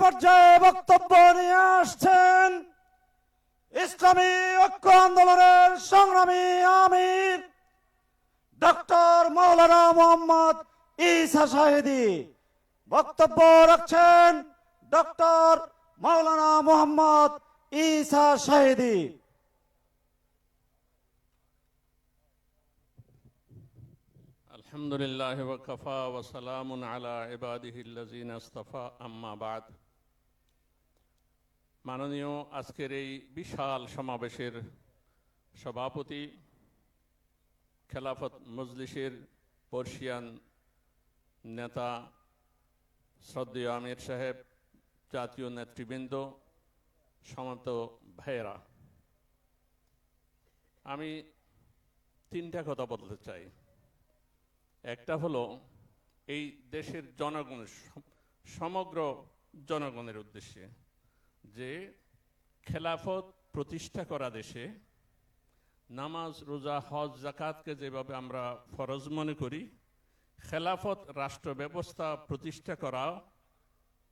পর্যায়ে বক্তব্য নিয়ে আসছেন ইসলামী ঐক্য আন্দোলনের সংগ্রামী আমির ডক্টর মৌলানা মোহাম্মদ ইসা শাহিদি বক্তব্য রাখছেন ডক্টর মৌলানা মোহাম্মদ ইসা শাহিদি الحمد لله وكفى وسلام على عباده الذين اصطفى أما بعد মাননীয় আজকের এই বিশাল সমাবেশের সভাপতি খেলাফত মজলিসের পর্শিয়ান নেতা শ্রদ্ধেয় আমির সাহেব, জাতীয় নেতৃবৃন্দ, সমান্ত ভাইয়েরা। আমি তিনটা কথা বলতে চাই। একটা হলো, এই দেশের জনগণের সমগ্র জনগণের উদ্দেশ্যে। যে খেলাফত প্রতিষ্ঠা করা দেশে নামাজ, রোজা, হজ জাকাতকে যেভাবে আমরা ফরজ মনে করি, খেলাফত রাষ্ট্র ব্যবস্থা প্রতিষ্ঠা করা,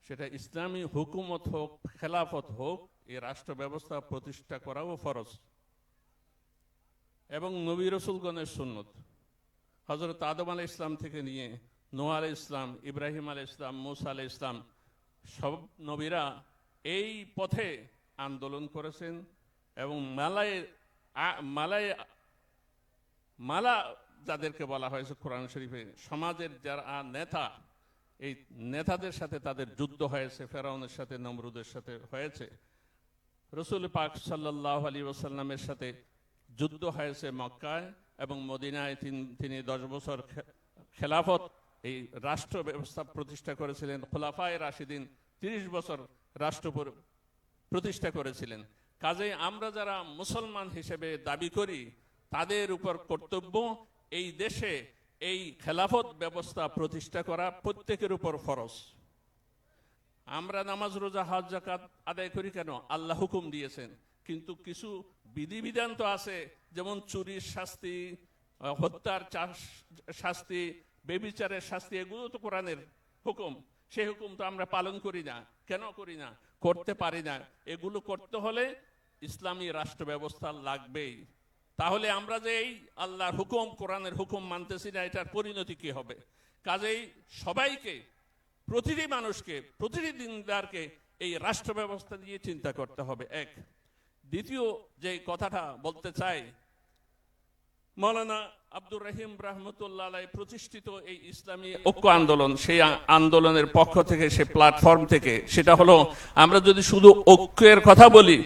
সেটা ইসলামী হুকুমত হোক, খেলাফত হোক, এই রাষ্ট্র ব্যবস্থা প্রতিষ্ঠা করাও ফরজ। এবং নবী রসুলগণের সুন্নত। হজরত আদম আলাই ইসলাম থেকে নিয়ে আলাই ইসলাম ইব্রাহিম আলাই ইসলাম মুসা আলাই ইসলাম সব নবীরা এই পথে আন্দোলন করেছেন এবং মালায় মালায়, মালা যাদেরকে বলা হয়েছে কোরআন শরীফে, সমাজের যারা নেতা, এই নেতাদের সাথে তাদের যুদ্ধ হয়েছে, ফেরাউনের সাথে, নমরুদের সাথে হয়েছে। রসুল পাক সাল্লাহ আলী ওসাল্লামের সাথে যুদ্ধ হয়েছে মক্কায় এবং মদিনায় তিন- দশ বছর খেলাফত, এই রাষ্ট্র ব্যবস্থা প্রতিষ্ঠা করেছিলেন। খোলাফায় রাশিদিন তিরিশ বছর রাষ্ট্র প্রতিষ্ঠা করেছিলেন। কাজেই আমরা যারা মুসলমান হিসেবে দাবি করি, তাদের উপর কর্তব্য এই দেশে এই খেলাফত ব্যবস্থা প্রতিষ্ঠা করা প্রত্যেকের উপর ফরজ। আমরা নামাজ, রোজা, হজ জাকাত আদায় করি কেন? আল্লাহ হুকুম দিয়েছেন। কিন্তু কিছু বিধিবিধান তো আছে, যেমন চুরির শাস্তি, হত্যার শাস্তি, বেবিচারের শাস্তি, এগুলো তো কোরআনের হুকুম। সেই হুকুম তো আমরা পালন করি না। কেন করি না? করতে পারি না। এগুলো করতে হলে ইসলামী রাষ্ট্র ব্যবস্থা লাগবেই। তাহলে আমরা যে এই আল্লাহর হুকুম, কোরআনের হুকুম মানতেছি না, এটার পরিণতি কি হবে? কাজেই সবাইকে, প্রতিটি মানুষকে, প্রতিটি দিনদারকে এই রাষ্ট্র ব্যবস্থা নিয়ে চিন্তা করতে হবে, এক। দ্বিতীয় যে কথাটা বলতে চাই, মৌলানা আব্দুর রহিম রহমতুল্লাহ প্রতিষ্ঠিত এই ইসলামী ঐক্য আন্দোলন, সেই আন্দোলনের পক্ষ থেকে সে প্ল্যাটফর্ম থেকে, সেটা হলো, আমরা যদি শুধু ঐক্যের কথা বলি,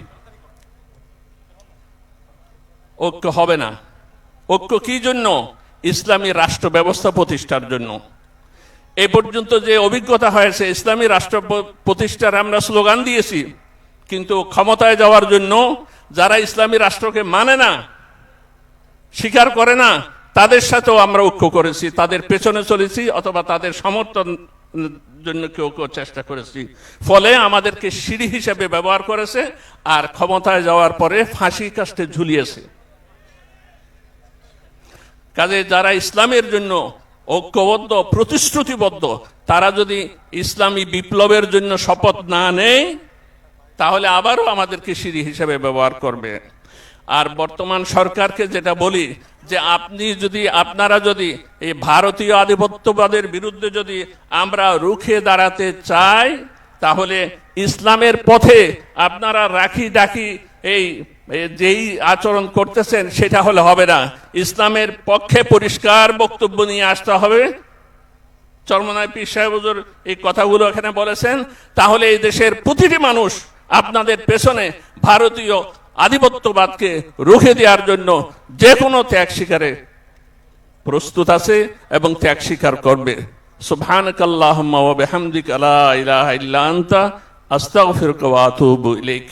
ঐক্য হবে না। ঐক্য কি জন্য? ইসলামী রাষ্ট্র ব্যবস্থা প্রতিষ্ঠার জন্য। এ পর্যন্ত যে অভিজ্ঞতা হয়েছে ইসলামী রাষ্ট্র প্রতিষ্ঠার আমরা স্লোগান দিয়েছি, কিন্তু ক্ষমতায় যাওয়ার জন্য যারা ইসলামী রাষ্ট্রকে মানে না, স্বীকার করে না তাদের সাথেও আমরা ঐক্য করেছি, তাদের পেছনে চলেছি, অথবা তাদের সমর্থন জন্য কেউ কেউ চেষ্টা করেছি। ফলে আমাদেরকে সিঁড়ি হিসেবে ব্যবহার করেছে, আর ক্ষমতায় যাওয়ার পরে ফাঁসি কাস্টে ঝুলিয়েছে। কাজে যারা ইসলামের জন্য ঐক্যবদ্ধ, প্রতিশ্রুতিবদ্ধ, তারা যদি ইসলামী বিপ্লবের জন্য শপথ না নেয়, তাহলে আবারও আমাদেরকে সিঁড়ি হিসেবে ব্যবহার করবে। আর বর্তমান সরকারকে যেটা বলি যে আপনি যদি, আপনারা যদি এই ভারতীয় আধিপত্যবাদের বিরুদ্ধে যদি আমরা রুখে দাঁড়াতে চাই, তাহলে ইসলামের পথে আপনারা রাখি ডাকি এই যেই আচরণ করতেছেন, সেটা হলে হবে না। ইসলামের পক্ষে পরিষ্কার বক্তব্য নিয়ে আসতে হবে। চরমনায় পীর সাহেবজুর এই কথাগুলো এখানে বলেছেন। তাহলে এই দেশের প্রতিটি মানুষ আপনাদের পেছনে ভারতীয় আধিপত্যবাদকে রুখে দেওয়ার জন্য যে কোনো ত্যাগ শিকারে প্রস্তুত আছে এবং ত্যাগ স্বীকার করবে। ইলাহা ইল্লা আনতা, আস্তাগফিরুকা ওয়া আতুবু ইলাইক।